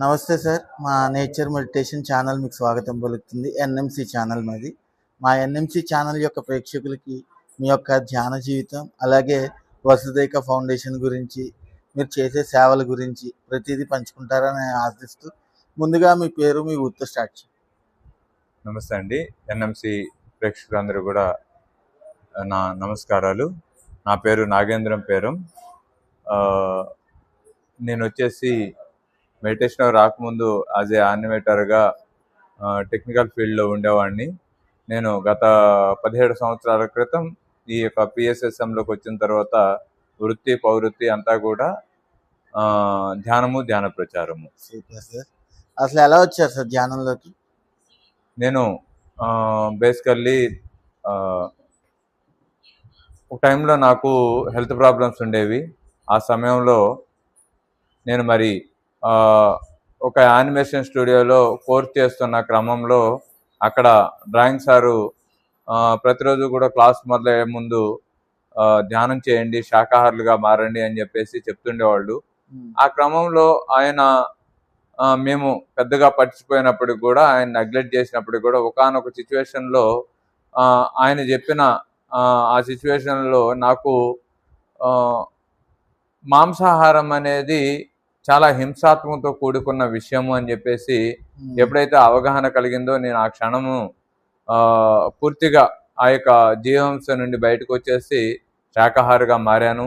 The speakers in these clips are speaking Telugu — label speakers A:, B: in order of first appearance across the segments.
A: నమస్తే సార్. మా నేచర్ మెడిటేషన్ ఛానల్ మీకు స్వాగతం పలుకుతుంది. ఎన్ఎంసి ఛానల్ మాది. మా ఎన్ఎంసి ఛానల్ యొక్క ప్రేక్షకులకి మీ యొక్క ధ్యాన జీవితం అలాగే వసుదైక ఫౌండేషన్ గురించి మీరు చేసే సేవల గురించి ప్రతిదీ పంచుకుంటారని ఆశిస్తూ ముందుగా మీ పేరు మీ ఊరితో స్టార్ట్ చేయండి.
B: నమస్తే అండి. ఎన్ఎంసి ప్రేక్షకులందరూ కూడా నా నమస్కారాలు. నా పేరు నాగేంద్రం పేరు. నేను వచ్చేసి మెడిటేషన్ రాకముందు యాజ్ ఏ యానిమేటర్గా టెక్నికల్ ఫీల్డ్లో ఉండేవాడిని. నేను గత పదిహేడు సంవత్సరాల క్రితం ఈ యొక్క పిఎస్ఎస్ఎంలోకి వచ్చిన తర్వాత వృత్తి పౌవృత్తి అంతా కూడా ధ్యానము ధ్యాన ప్రచారము.
A: అసలు ఎలా వచ్చారు సార్ ధ్యానంలోకి?
B: నేను బేసికల్లీ ఒక టైంలో నాకు హెల్త్ ప్రాబ్లమ్స్ ఉండేవి. ఆ సమయంలో నేను మరి ఒక యానిమేషన్ స్టూడియోలో కోర్స్ చేస్తున్న క్రమంలో అక్కడ డ్రాయింగ్ సారు ప్రతిరోజు కూడా క్లాస్ మొదలయ్యే ముందు ధ్యానం చేయండి శాకాహారులుగా మారండి అని చెప్పేసి చెప్తుండేవాళ్ళు. ఆ క్రమంలో ఆయన మేము పెద్దగా పట్టించిపోయినప్పటికి కూడా ఆయన నెగ్లెక్ట్ చేసినప్పటికి కూడా ఒకనొక సిచ్యువేషన్లో ఆయన చెప్పిన ఆ, సిచ్యువేషన్లో నాకు మాంసాహారం అనేది చాలా హింసాత్మకంతో కూడుకున్న విషయము అని చెప్పేసి ఎప్పుడైతే అవగాహన కలిగిందో నేను ఆ క్షణము ఆ, పూర్తిగా ఆ యొక్క జీవహింస నుండి బయటకు వచ్చేసి శాకాహారిగా మారాను.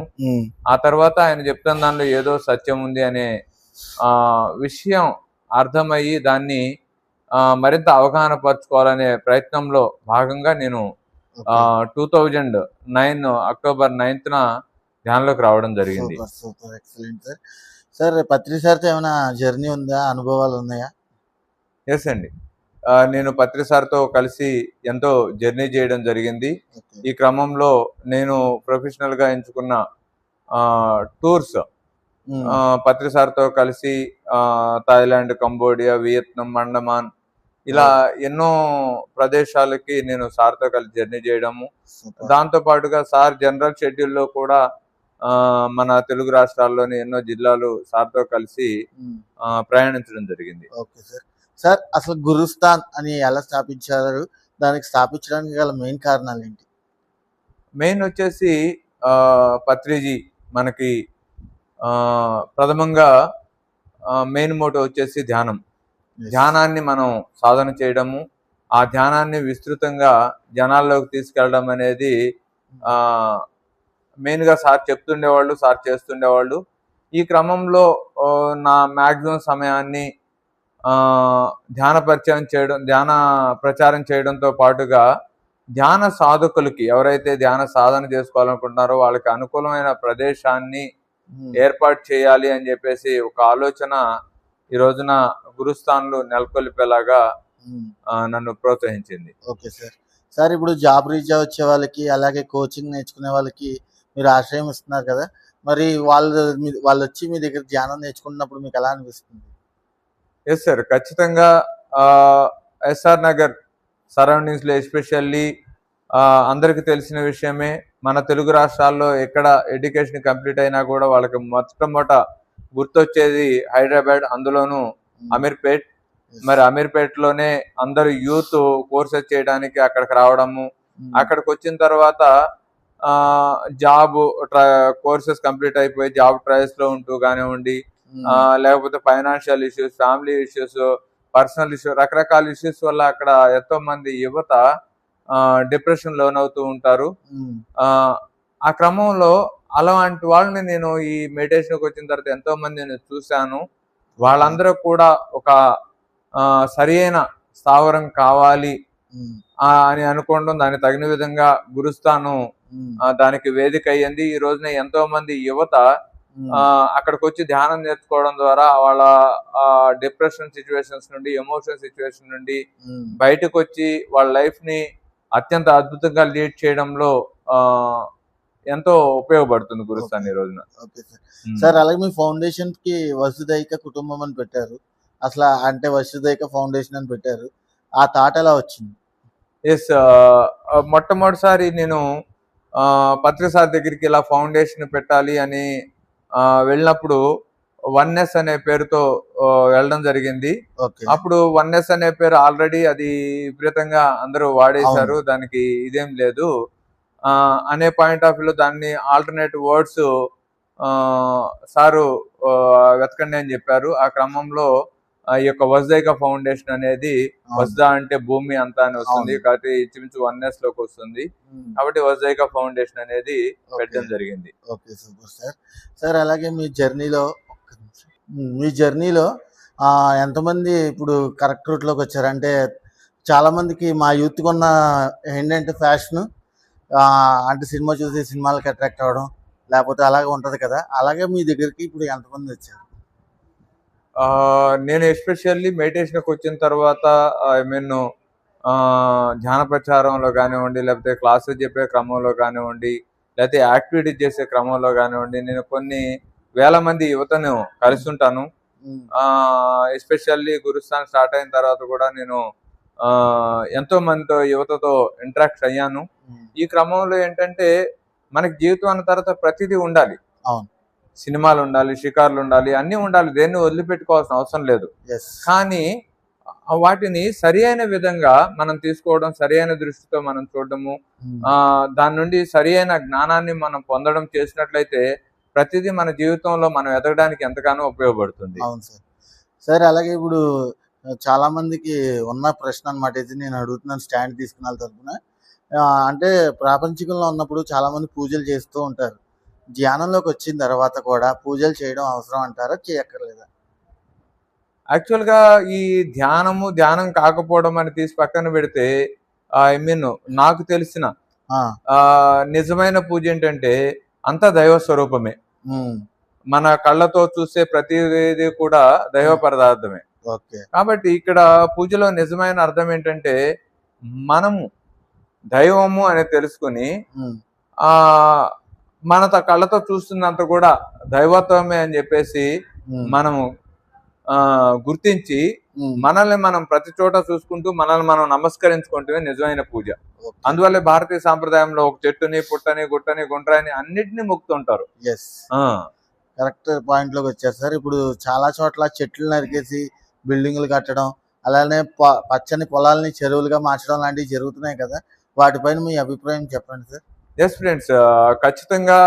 B: ఆ తర్వాత ఆయన చెప్తున్న దానిలో ఏదో సత్యం ఉంది అనే ఆ, విషయం అర్థమయ్యి దాన్ని మరింత అవగాహన పరచుకోవాలనే ప్రయత్నంలో భాగంగా నేను. టూ థౌజండ్ నైన్ అక్టోబర్ నైన్త్న ధ్యానంలోకి రావడం జరిగింది.
A: సార్ సార్ పత్రి సార్తో ఏమైనా జర్నీ ఉందా అనుభవాలు ఉన్నాయా?
B: ఎస్ అండి. నేను పత్రి సార్తో కలిసి ఎంతో జర్నీ చేయడం జరిగింది. ఈ క్రమంలో నేను ప్రొఫెషనల్గా ఎంచుకున్న టూర్స్
A: ఉమ్,
B: ఆ, పత్రి సార్తో కలిసి థాయిలాండ్ కంబోడియా వియత్నాం అండమాన్ ఇలా ఎన్నో ప్రదేశాలకి నేను సార్తో కలిసి జర్నీ చేయడము. దాంతో పాటుగా సార్ జనరల్ షెడ్యూల్లో కూడా మన తెలుగు రాష్ట్రాల్లోని ఎన్నో జిల్లాలు సార్తో కలిసి ప్రయాణించడం జరిగింది.
A: Okay sir. సార్ అసలు గురుస్థాన్ అని ఎలా స్థాపించారు? దానికి స్థాపించడానికి గల మెయిన్ కారణాలు ఏంటి
B: మెయిన్ వచ్చేసి పత్రిజీ మనకి ప్రథమంగా మెయిన్ మోటో వచ్చేసి ధ్యానం. ధ్యానాన్ని మనం సాధన చేయడము ఆ ధ్యానాన్ని విస్తృతంగా జనాల్లోకి తీసుకెళ్ళడం అనేది మెయిన్గా సార్ చెప్తుండేవాళ్ళు సార్ చేస్తుండేవాళ్ళు. ఈ క్రమంలో నా మ్యాక్సిమం సమయాన్ని ధ్యాన పరిచయం చేయడం ధ్యాన ప్రచారం చేయడంతో పాటుగా ధ్యాన సాధకులకి ఎవరైతే ధ్యాన సాధన చేసుకోవాలనుకుంటున్నారో వాళ్ళకి అనుకూలమైన ప్రదేశాన్ని ఏర్పాటు చేయాలి అని చెప్పేసి ఒక ఆలోచన ఈ రోజున గురుస్థాన్లు నెలకొల్పేలాగా నన్ను ప్రోత్సహించింది.
A: Okay sir. సార్ ఇప్పుడు జాబ్ రీచా వచ్చే వాళ్ళకి అలాగే కోచింగ్ నేర్చుకునే వాళ్ళకి మీరు ఆశ్రయం ఇస్తున్నారు కదా మరి వాళ్ళు వాళ్ళు వచ్చి మీ దగ్గర ధ్యానం నేర్చుకున్నప్పుడు మీకు ఎలా అనిపిస్తుంది?
B: ఎస్ సార్ ఖచ్చితంగా ఎస్ఆర్ నగర్ సరౌండింగ్స్లో ఎస్పెషల్లీ అందరికి తెలిసిన విషయమే. మన తెలుగు రాష్ట్రాల్లో ఎక్కడ ఎడ్యుకేషన్ కంప్లీట్ అయినా కూడా వాళ్ళకి మొట్టమొదట గుర్తొచ్చేది హైదరాబాద్ అందులోనూ అమీర్పేట్. మరి అమీర్పేటలోనే అందరు యూత్ కోర్సెస్ చేయడానికి అక్కడికి రావడము. అక్కడికి వచ్చిన తర్వాత జాబ్ కోర్సెస్ కంప్లీట్ అయిపోయి జాబ్ ట్రయల్స్లో ఉంటూ కానివ్వండి లేకపోతే financial issues family issues personal issues రకరకాల ఇష్యూస్ వల్ల అక్కడ ఎంతో మంది యువత డిప్రెషన్ లోనవుతూ ఉంటారు.
A: ఉమ్,
B: ఆ, ఆ క్రమంలో అలాంటి వాళ్ళని నేను ఈ మెడిటేషన్కి వచ్చిన తర్వాత ఎంతో మంది నేను చూశాను. వాళ్ళందరూ కూడా ఒక సరియైన స్థావరం కావాలి అని అనుకోవడం దానికి తగిన విధంగా గురుస్థానం ఆ, దానికి వేదిక అయ్యింది. ఈ రోజున ఎంతో మంది యువత అక్కడికి వచ్చి ధ్యానం నేర్చుకోవడం ద్వారా వాళ్ళ డిప్రెషన్ సిచ్యువేషన్స్ నుండి ఎమోషన్ సిచ్యువేషన్ నుండి బయటకు వచ్చి వాళ్ళ లైఫ్ని అత్యంత అద్భుతంగా లీడ్ చేయడంలో ఆ, ఎంతో ఉపయోగపడుతుంది గురుస్థాన్ ఈ రోజున.
A: ఓకే. సార్. అలాగే మీ ఫౌండేషన్కి వసుదైక కుటుంబం అని పెట్టారు. అసలు అంటే వసుదైక ఫౌండేషన్ అని పెట్టారు. ఆ థాట్ ఎలా వచ్చింది?
B: ఎస్ మొట్టమొదటిసారి నేను ఆ, పత్రిక సార్ దగ్గరికి ఇలా ఫౌండేషన్ పెట్టాలి అని ఆ, వెళ్ళినప్పుడు వన్నెస్ అనే పేరుతో వెళ్ళడం జరిగింది. అప్పుడు వన్నెస్ అనే పేరు ఆల్రెడీ అది విపరీతంగా అందరూ వాడేశారు దానికి ఇదేం లేదు. ఆ, అనే పాయింట్ ఆఫ్ వ్యూలో దాన్ని ఆల్టర్నేట్ వర్డ్స్ సారు వెతకండి అని చెప్పారు. ఆ క్రమంలో ఈ యొక్క వజ్దైక ఫౌండేషన్ అనేది. వజ్దా అంటే భూమి అంతా అని వస్తుంది. కాబట్టి ఇంచుమించు వన్నెస్లోకి వస్తుంది. కాబట్టి వజ్దైక ఫౌండేషన్ అనేది. పెట్టడం జరిగింది.
A: Okay super sir. సార్ అలాగే మీ జర్నీలో మీ జర్నీలో ఆ, ఎంతమంది ఇప్పుడు కరెక్ట్ రూట్లోకి వచ్చారు? అంటే చాలా మందికి మా యూత్కి ఉన్న ఏంటంటే ఫ్యాషన్ అంటే సినిమా చూసి సినిమాలకు అట్రాక్ట్ అవ్వడం లేకపోతే అలాగే ఉంటుంది కదా? అలాగే మీ దగ్గరికి ఇప్పుడు ఎంతమంది వచ్చారు?
B: నేను ఎస్పెషల్లీ మెడిటేషన్కి వచ్చిన తర్వాత ఐ మీన్ ధ్యాన ప్రచారంలో కానివ్వండి లేకపోతే క్లాసెస్ చెప్పే క్రమంలో కానివ్వండి లేకపోతే యాక్టివిటీ చేసే క్రమంలో కానివ్వండి నేను కొన్ని వేల మంది యువతను కలిసి ఉంటాను
A: ఉమ్,
B: ఎస్పెషల్లీ గురుస్థాన్ స్టార్ట్ అయిన తర్వాత కూడా నేను ఆ, ఎంతో మందితో యువతతో ఇంటరాక్ట్ అయ్యాను. ఈ క్రమంలో ఏంటంటే మనకి జీవితం అన్న తర్వాత ప్రతిదీ ఉండాలి.
A: అవును.
B: సినిమాలు ఉండాలి షికార్లు ఉండాలి అన్నీ ఉండాలి. దేన్ని వదిలిపెట్టుకోవాల్సిన అవసరం లేదు. కానీ వాటిని సరి అయిన విధంగా మనం తీసుకోవడం సరి అయిన దృష్టితో మనం చూడడము
A: ఉమ్,
B: ఆ దాని నుండి సరి అయిన జ్ఞానాన్ని మనం పొందడం చేసినట్లయితే ప్రతిదీ మన జీవితంలో మనం ఎదగడానికి ఎంతగానో ఉపయోగపడుతుంది.
A: అవును సార్. సార్ అలాగే ఇప్పుడు చాలా మందికి ఉన్న ప్రశ్న అనమాట ఇది నేను అడుగుతున్నాను స్టాండ్ తీసుకున్న ఆ, అంటే ప్రాపంచికంలో ఉన్నప్పుడు చాలా మంది పూజలు చేస్తూ ఉంటారు. ధ్యానంలోకి వచ్చిన తర్వాత కూడా పూజలు చేయడం అవసరం అంటారా చేయక్కర్లేదా?
B: యాక్చువల్గా ఈ ధ్యానము ధ్యానం కాకపోవడం అని తీసి పక్కన పెడితే ఐ మీన్ నాకు తెలిసిన నిజమైన పూజ ఏంటంటే అంతా దైవ స్వరూపమే. మన కళ్ళతో చూసే ప్రతిదీ కూడా దైవ పదార్థమే.
A: ఓకే.
B: కాబట్టి ఇక్కడ పూజలో నిజమైన అర్థం ఏంటంటే మనము దైవము అని తెలుసుకుని ఆ మన కళ్ళతో చూస్తున్నంత కూడా దైవత్వమే అని చెప్పేసి మనము గుర్తించి మనల్ని మనం ప్రతి చోట చూసుకుంటూ మనల్ని మనం నమస్కరించుకుంటూనే నిజమైన పూజ. అందువల్లే భారతీయ సాంప్రదాయంలో ఒక చెట్టుని పుట్టని గుట్టని గుండ్రాని అన్నిటినీ మొక్కుతుంటారు.
A: కరెక్ట్ పాయింట్లోకి వచ్చారు సార్ ఇప్పుడు చాలా చోట్ల చెట్లు నరికేసి బిల్డింగ్లు కట్టడం అలానే పచ్చని పొలాలని చెరువులుగా మార్చడం లాంటివి జరుగుతున్నాయి కదా. వాటిపైన మీ అభిప్రాయం చెప్పండి సార్.
B: ఎస్ ఫ్రెండ్స్ ఖచ్చితంగా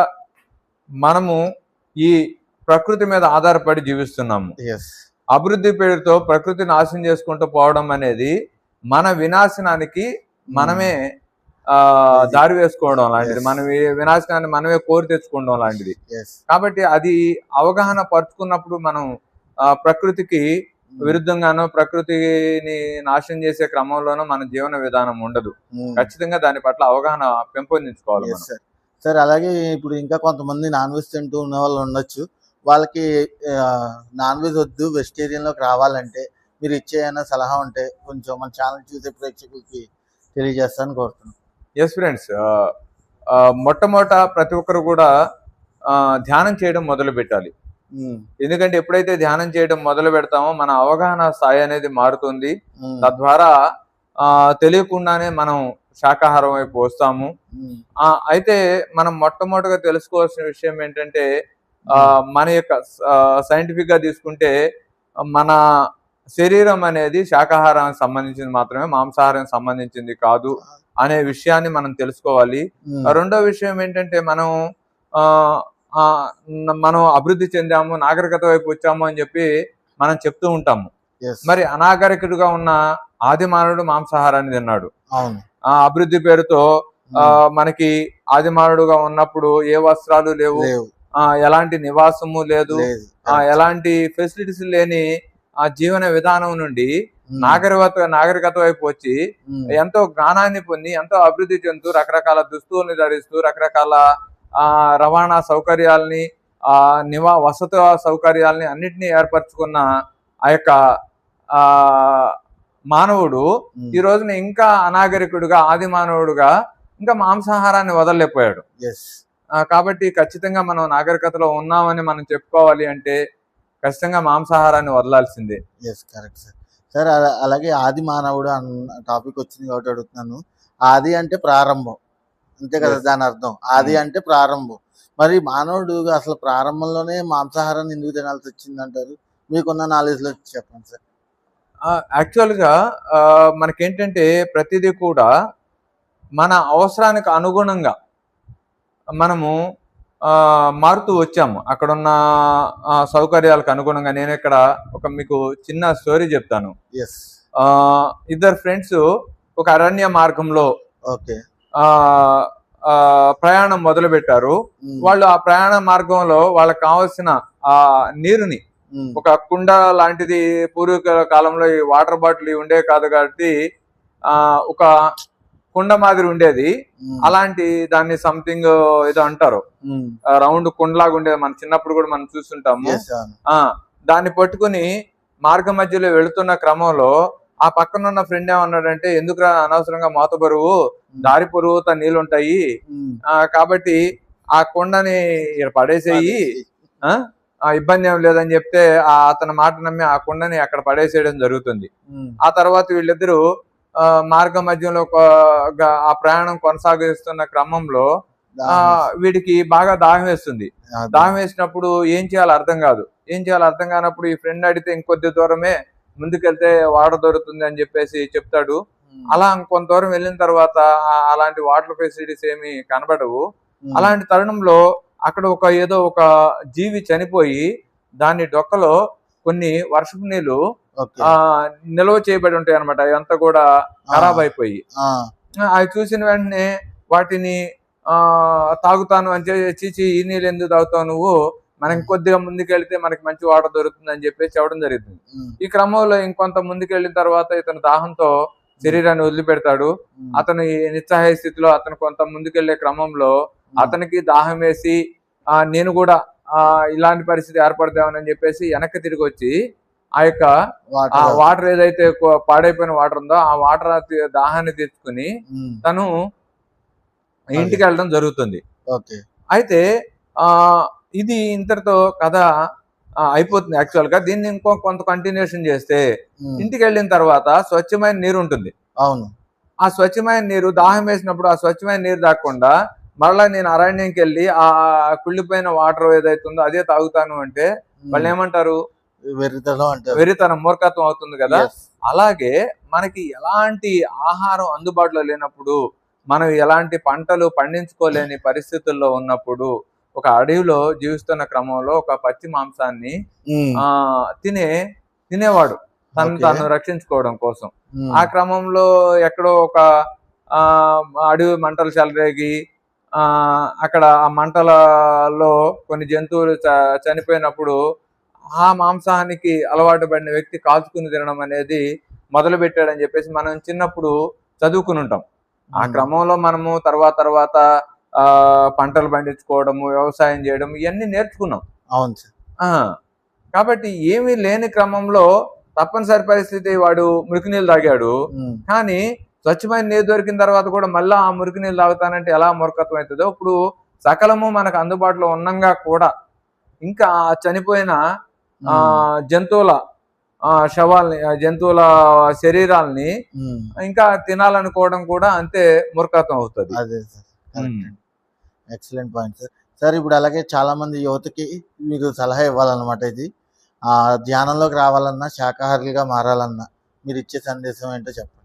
B: మనము ఈ ప్రకృతి మీద ఆధారపడి జీవిస్తున్నాము. అభివృద్ధి పేరుతో ప్రకృతి నాశనం చేసుకుంటూ పోవడం అనేది మన వినాశనానికి మనమే ఆ దారి వేసుకోవడం లాంటిది. మనం వినాశనాన్ని మనమే కోరి తెచ్చుకోవడం లాంటిది. కాబట్టి అది అవగాహన పరుచుకున్నప్పుడు మనం ప్రకృతికి విరుద్ధంగానో ప్రకృతిని నాశనం చేసే క్రమంలోనో మన జీవన విధానం ఉండదు. ఖచ్చితంగా దాని పట్ల అవగాహన పెంపొందించుకోవాలి
A: సార్ సార్ అలాగే ఇప్పుడు ఇంకా కొంతమంది నాన్ వెజ్ తింటూ ఉన్న వాళ్ళు ఉండొచ్చు. వాళ్ళకి నాన్ వెజ్ వద్దు వెజిటేరియన్లోకి రావాలంటే మీరు ఇచ్చే ఏమైనా సలహా ఉంటే కొంచెం మన ఛానల్ చూసే ప్రేక్షకులకి తెలియజేస్తాను కోరుతున్నాను
B: ఎస్ ఫ్రెండ్స్ మొట్టమొదట ప్రతి ఒక్కరు కూడా ధ్యానం చేయడం మొదలు పెట్టాలి ఎందుకంటే ఎప్పుడైతే ధ్యానం చేయడం మొదలు పెడతామో మన అవగాహన స్థాయి అనేది మారుతుంది. తద్వారా ఆ, తెలియకుండానే మనం శాకాహారం వైపు వస్తాము. ఆ, అయితే మనం మొట్టమొదటిగా తెలుసుకోవాల్సిన విషయం ఏంటంటే ఆ, మన యొక్క సైంటిఫిక్గా తీసుకుంటే మన శరీరం అనేది శాకాహారానికి సంబంధించింది మాత్రమే మాంసాహారానికి సంబంధించింది కాదు అనే విషయాన్ని మనం తెలుసుకోవాలి. రెండో విషయం ఏంటంటే మనం ఆ, మనం అభివృద్ధి చెందాము నాగరికత వైపు వచ్చాము అని చెప్పి మనం చెప్తూ ఉంటాము. మరి అనాగరికుడుగా ఉన్న ఆది మానవుడు మాంసాహారాన్ని తిన్నాడు. ఆ అభివృద్ధి పేరుతో ఆ, మనకి ఆది మానవుడుగా ఉన్నప్పుడు ఏ వస్త్రాలు లేవు? ఎలాంటి నివాసము లేదు? ఎలాంటి ఫెసిలిటీస్ లేని ఆ జీవన విధానం నుండి
A: ఉమ్,
B: నాగరికత నాగరికత వైపు వచ్చి
A: ఉమ్,
B: ఎంతో జ్ఞానాన్ని పొంది ఎంతో అభివృద్ధి చెందుతూ రకరకాల దుస్తువుల్ని ధరిస్తూ రకరకాల రవాణా సౌకర్యాల్ని ఆ నివా వసతి సౌకర్యాల్ని అన్నిటినీ ఏర్పరచుకున్న ఆ యొక్క ఆ మానవుడు ఈ రోజున ఇంకా అనాగరికుడుగా ఆది మానవుడుగా ఇంకా మాంసాహారాన్ని వదలలేకపోయాడు. కాబట్టి ఖచ్చితంగా మనం నాగరికతలో ఉన్నామని మనం చెప్పుకోవాలి అంటే ఖచ్చితంగా మాంసాహారాన్ని వదలాల్సిందే.
A: ఎస్ కరెక్ట్ సార్ సార్ అలా- అలాగే ఆది మానవుడు అన్న టాపిక్ వచ్చింది కాబట్టి అడుగుతున్నాను. ఆది అంటే ప్రారంభం. అంతే కదా. దాని అర్థం. ఆది
B: Hmm.
A: అంటే ప్రారంభం. మరి మానవుడు అసలు ప్రారంభంలోనే మాంసాహారాన్ని ఎందుకు తినాల్సి వచ్చింది అంటారు మీకున్న నాలెడ్జ్లో చెప్పండి సార్.
B: యాక్చువల్గా ఆ, మనకేంటంటే ప్రతిదీ కూడా మన అవసరానికి అనుగుణంగా మనము మారుతూ వచ్చాము. అక్కడున్న సౌకర్యాలకు అనుగుణంగా నేను ఇక్కడ ఒక మీకు చిన్న స్టోరీ చెప్తాను. ఇద్దరు ఫ్రెండ్స్ ఒక అరణ్య మార్గంలో
A: ఓకే.
B: ప్రయాణం మొదలు పెట్టారు వాళ్ళు ఆ ప్రయాణ మార్గంలో వాళ్ళకి కావాల్సిన ఆ నీరుని ఒక కుండ లాంటిది పూర్వీకుల కాలంలో ఈ వాటర్ బాటిల్ ఉండేవి కాదు కాబట్టి ఆ ఒక కుండ మాదిరి ఉండేది. అలాంటి దాన్ని సంథింగ్ ఏదో అంటారు. రౌండ్ కుండలాగా ఉండేది. మన చిన్నప్పుడు కూడా మనం చూస్తుంటాము. ఆ దాన్ని పట్టుకుని మార్గ మధ్యలో వెళుతున్న క్రమంలో ఆ పక్కన ఉన్న ఫ్రెండ్ ఏమన్నాడంటే ఎందుకురా అనవసరంగా మోత బరువు? దారి పొరుగుత నీళ్ళు ఉంటాయి ఆ కాబట్టి ఆ కుండని పడేసేయి. ఆ? ఇబ్బంది ఏం లేదని చెప్తే ఆ అతని మాట నమ్మి ఆ కుండని అక్కడ పడేసేయడం జరుగుతుంది. ఆ తర్వాత వీళ్ళిద్దరూ ఆ, మార్గ మధ్యంలో ఆ ప్రయాణం కొనసాగిస్తున్న క్రమంలో ఆ వీడికి బాగా దాహం వేస్తుంది. దాహం వేసినప్పుడు ఏం చేయాలో అర్థం కాదు. ఏం చేయాలో అర్థం కానప్పుడు ఈ ఫ్రెండ్ అడిగితే ఇంకొద్ది దూరమే ముందుకెళ్తే వాటర్ దొరుకుతుంది అని చెప్పేసి చెప్తాడు. అలా కొంత దూరం వెళ్ళిన తర్వాత అలాంటి వాటర్ ఫెసిలిటీస్ ఏమి కనబడవు. అలాంటి తరుణంలో అక్కడ ఒక ఏదో ఒక జీవి చనిపోయి దాని డొక్కలో కొన్ని వర్షపు
A: నీళ్ళు
B: ఆ నిల్వ చేయబడి ఉంటాయి అనమాట అదంతా కూడా ఖరాబ్ అయిపోయి. అవి చూసిన వెంటనే వాటిని ఆ తాగుతాను అని చీచి ఈ నీళ్ళు ఎందుకు తాగుతావు నువ్వు? మనం కొద్దిగా ముందుకెళ్తే మనకి మంచి వాటర్ దొరుకుతుంది అని చెప్పేసి చెప్పడం జరుగుతుంది. ఈ క్రమంలో ఇంకొంత ముందుకెళ్ళిన తర్వాత ఇతను దాహంతో శరీరాన్ని వదిలిపెడతాడు. అతను ఈ నిస్సహాయ స్థితిలో అతను కొంత ముందుకెళ్ళే క్రమంలో అతనికి దాహం వేసి ఆ నేను కూడా ఆ ఇలాంటి పరిస్థితి ఏర్పడతామని చెప్పేసి వెనక్కి తిరిగి వచ్చి ఆ యొక్క ఆ వాటర్ ఏదైతే పాడైపోయిన వాటర్ ఉందో ఆ వాటర్ దాహాన్ని తెచ్చుకుని తను ఇంటికి వెళ్ళడం జరుగుతుంది.
A: ఓకే.
B: అయితే ఆ ఇది ఇంతటితో కథ అయిపోతుంది యాక్చువల్గా. దీన్ని ఇంకో కొంత కంటిన్యూషన్ చేస్తే ఇంటికి వెళ్ళిన తర్వాత స్వచ్ఛమైన నీరు ఉంటుంది.
A: అవును.
B: ఆ స్వచ్ఛమైన నీరు దాహం వేసినప్పుడు ఆ స్వచ్ఛమైన నీరు తాగకుండా మరలా నేను అరణ్యంకి వెళ్ళి ఆ కుళ్ళిపోయిన వాటర్ ఏదైతే ఉందో అదే తాగుతాను అంటే వాళ్ళు ఏమంటారు?
A: వెర్రితనం అంటారు.
B: వెరితనం మూర్ఖత్వం అవుతుంది కదా. అలాగే మనకి ఎలాంటి ఆహారం అందుబాటులో లేనప్పుడు మనం ఎలాంటి పంటలు పండించుకోలేని పరిస్థితుల్లో ఉన్నప్పుడు ఒక అడవిలో జీవిస్తున్న క్రమంలో ఒక పచ్చి మాంసాన్ని ఆ తినే తినేవాడు. తను. తాను రక్షించుకోవడం కోసం. ఆ క్రమంలో ఎక్కడో ఒక ఆ అడవి మంటలు చెలరేగి ఆ అక్కడ ఆ మంటలలో కొన్ని జంతువులు చనిపోయినప్పుడు ఆ మాంసానికి అలవాటు పడిన వ్యక్తి కాల్చుకుని తినడం అనేది మొదలు పెట్టాడని చెప్పేసి మనం చిన్నప్పుడు చదువుకుని ఉంటాం. ఆ క్రమంలో మనము తర్వాత తర్వాత పంటలు పండించుకోవడము వ్యవసాయం చేయడం ఇవన్నీ నేర్చుకున్నాం.
A: అవును సార్.
B: ఆ కాబట్టి ఏమీ లేని క్రమంలో తప్పనిసరి పరిస్థితి వాడు మురికి నీళ్ళు తాగాడు. కానీ స్వచ్ఛమైన నీరు దొరికిన తర్వాత కూడా మళ్ళా ఆ మురికి నీళ్ళు తాగుతానంటే ఎలా మూర్ఖత్వం అవుతుందో ఇప్పుడు సకలము మనకు అందుబాటులో ఉన్నంగా కూడా ఇంకా చనిపోయిన ఆ జంతువుల ఆ శవాల్ని జంతువుల శరీరాల్ని ఇంకా తినాలనుకోవడం కూడా అంతే మూర్ఖత్వం అవుతుంది.
A: అదే sir. Excellent point sir sir ఇప్పుడు అలాగే చాలామంది యువతకి మీరు సలహా ఇవ్వాలన్నమాట ఇది. ధ్యానంలోకి రావాలన్నా శాకాహారులుగా మారాలన్నా మీరు ఇచ్చే సందేశం ఏంటో చెప్పండి.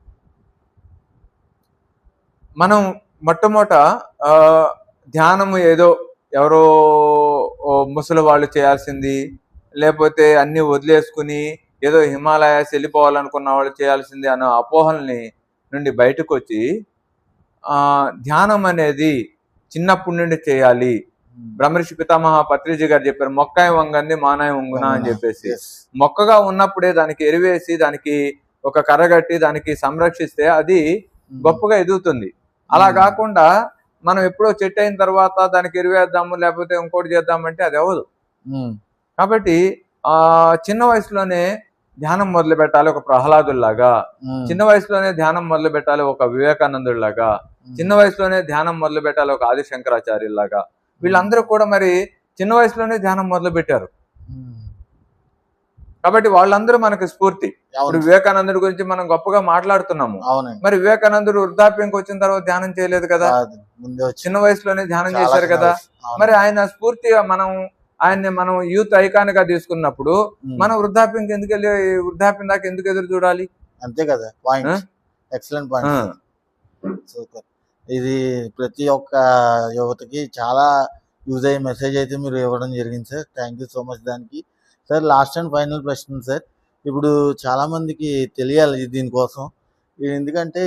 B: మనం మొట్టమొదట ధ్యానం ధ్యానము ఏదో ఎవరో ముసలి వాళ్ళు చేయాల్సింది లేకపోతే అన్ని వదిలేసుకుని ఏదో హిమాలయాస్ వెళ్ళిపోవాలనుకున్న వాళ్ళు చేయాల్సింది అన్న అపోహల్ని నుండి బయటకు వచ్చి ధ్యానం అనేది చిన్నప్పటి నుండి చేయాలి. బ్రహ్మర్షి పితామహ పత్రిజీ గారు చెప్పారు మొక్కాయ వంగంది మానాయ వంగున అని చెప్పేసి. మొక్కగా ఉన్నప్పుడే దానికి ఎరివేసి దానికి ఒక కర్రగట్టి దానికి సంరక్షిస్తే అది గొప్పగా ఎదుగుతుంది. అలా కాకుండా మనం ఎప్పుడో చెట్టు అయిన తర్వాత దానికి ఎరువేద్దాము లేకపోతే ఇంకోటి చేద్దామంటే అది అవ్వదు. కాబట్టి ఆ చిన్న వయసులోనే ధ్యానం మొదలు పెట్టాలి ఒక ప్రహ్లాదుల్లాగా. చిన్న వయసులోనే ధ్యానం మొదలు పెట్టాలి ఒక వివేకానందుడిలాగా చిన్న వయసులోనే ధ్యానం మొదలు పెట్టాలి ఒక ఆదిశంకరాచార్యులాగా వీళ్ళందరూ కూడా మరి చిన్న వయసులోనే ధ్యానం మొదలు పెట్టారు కాబట్టి వాళ్ళందరూ మనకి స్ఫూర్తి. ఇప్పుడు వివేకానందుడి గురించి మనం గొప్పగా మాట్లాడుతున్నాము. మరి వివేకానందుడు వృద్ధాప్యంకి వచ్చిన తర్వాత ధ్యానం చేయలేదు కదా? చిన్న వయసులోనే ధ్యానం చేశారు కదా. మరి ఆయన స్ఫూర్తిగా మనం ఆయన్ని మనం యూత్ ఐకాన్గా తీసుకున్నప్పుడు. మనం వృద్ధాప్యంకి ఎందుకు వెళ్ళి వృద్ధాప్యం దాకా ఎందుకు ఎదురు చూడాలి?
A: అంతే కదా పాయింట్? ఎక్సలెంట్ పాయింట్ సూపర్ ఇది ప్రతి ఒక్క యువతకి చాలా యూజ్ అయ్యే మెసేజ్ అయితే మీరు ఇవ్వడం జరిగింది sir thank you so much దానికి. సార్ లాస్ట్ అండ్ ఫైనల్ ప్రశ్న సార్ ఇప్పుడు చాలా మందికి తెలియాలి దీనికోసం ఎందుకంటే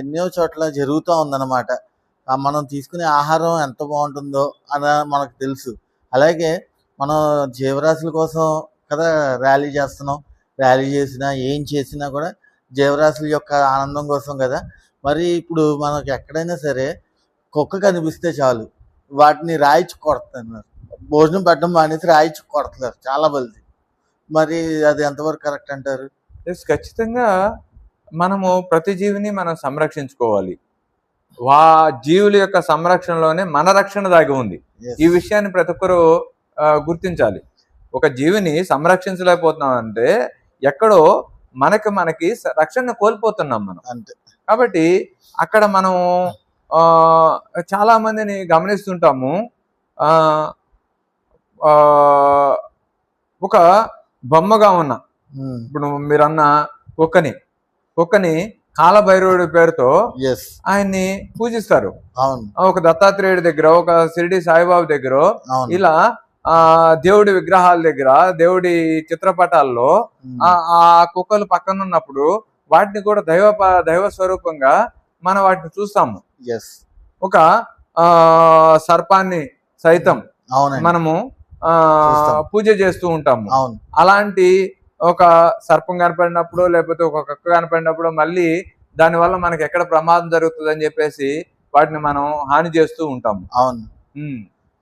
A: ఎన్నో చోట్ల జరుగుతూ ఉందన్నమాట. మనం తీసుకునే ఆహారం ఎంత బాగుంటుందో అని మనకు తెలుసు. అలాగే మనం జీవరాశుల కోసం కదా ర్యాలీ చేస్తున్నాం. ర్యాలీ చేసినా ఏం చేసినా కూడా జీవరాశుల యొక్క ఆనందం కోసం కదా. మరి ఇప్పుడు మనకి ఎక్కడైనా సరే కుక్క కనిపిస్తే చాలు. వాటిని రాయిచి కొడుతున్నారు భోజనం పెట్టడం మానేసి రాయిచి కొడుతున్నారు చాలా మంది. మరి అది ఎంతవరకు కరెక్ట్ అంటారు?
B: ఖచ్చితంగా మనము ప్రతి జీవిని మనం సంరక్షించుకోవాలి. వా జీవుల యొక్క సంరక్షణలోనే మన రక్షణ దాగి ఉంది. ఈ విషయాన్ని ప్రతి ఒక్కరూ గుర్తించాలి. ఒక జీవిని సంరక్షించలేకపోతున్నాం అంటే ఎక్కడో మనకి మనకి రక్షణ కోల్పోతున్నాం మనం.
A: అంతే.
B: కాబట్టి అక్కడ మనం ఆ, చాలా మందిని గమనిస్తుంటాము. ఒక బొమ్మగా ఉన్న. ఇప్పుడు మీరన్న కుక్కని కుక్కని కాలభైరవుడి పేరుతో ఆయన్ని పూజిస్తారు. ఒక దత్తాత్రేయుడి దగ్గర ఒక షిరిడి సాయిబాబు దగ్గర ఇలా ఆ దేవుడి విగ్రహాల దగ్గర దేవుడి చిత్రపటాల్లో. ఆ ఆ కుక్కలు పక్కన ఉన్నప్పుడు వాటిని కూడా దైవ దైవ స్వరూపంగా మనం వాటిని చూస్తాము.
A: ఎస్
B: ఒక ఆ సర్పాన్ని సైతం మనము ఆ. పూజ చేస్తూ ఉంటాము.
A: అవును.
B: అలాంటి ఒక సర్పం కనపడినప్పుడు లేకపోతే ఒక కుక్క కనపడినప్పుడు మళ్ళీ దానివల్ల మనకి ఎక్కడ ప్రమాదం జరుగుతుంది అని చెప్పేసి వాటిని మనం హాని చేస్తూ ఉంటాము.
A: అవును.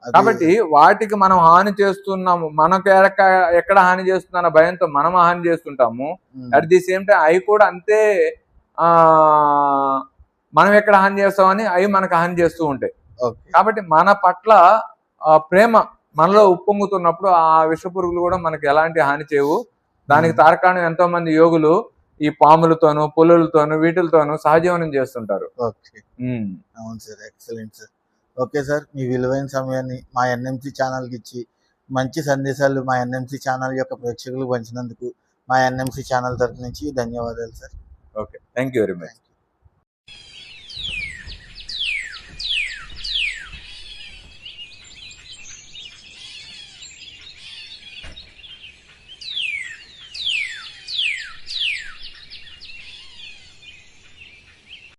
B: కాబట్టి వాటికి మనం హాని చేస్తున్నాము మనకు ఎక్క- ఎక్కడ హాని చేస్తున్న భయంతో మనం హాని చేస్తుంటాము. అట్ ది సేమ్ టైం అవి కూడా అంతే ఆ మనం ఎక్కడ హాని చేస్తామని అవి మనకు హాని చేస్తూ ఉంటాయి. కాబట్టి మన పట్ల ప్రేమ మనలో ఉప్పొంగుతున్నప్పుడు ఆ విష పురుగులు కూడా మనకి ఎలాంటి హాని చేయవు. దానికి. తార్కాణం ఎంతో మంది యోగులు ఈ పాములతోనూ పులులతోనూ వీటిలతోనూ సహజీవనం చేస్తుంటారు.
A: అవును sir excellent sir. Okay sir మీ విలువైన సమయాన్ని మా ఎన్ఎంసి ఛానల్కి ఇచ్చి మంచి సందేశాలు మా ఎన్ఎంసి ఛానల్ యొక్క ప్రేక్షకులకు పంచినందుకు మా ఎన్ఎంసి ఛానల్ తరఫు నుంచి ధన్యవాదాలు sir.
B: Okay thank you very much.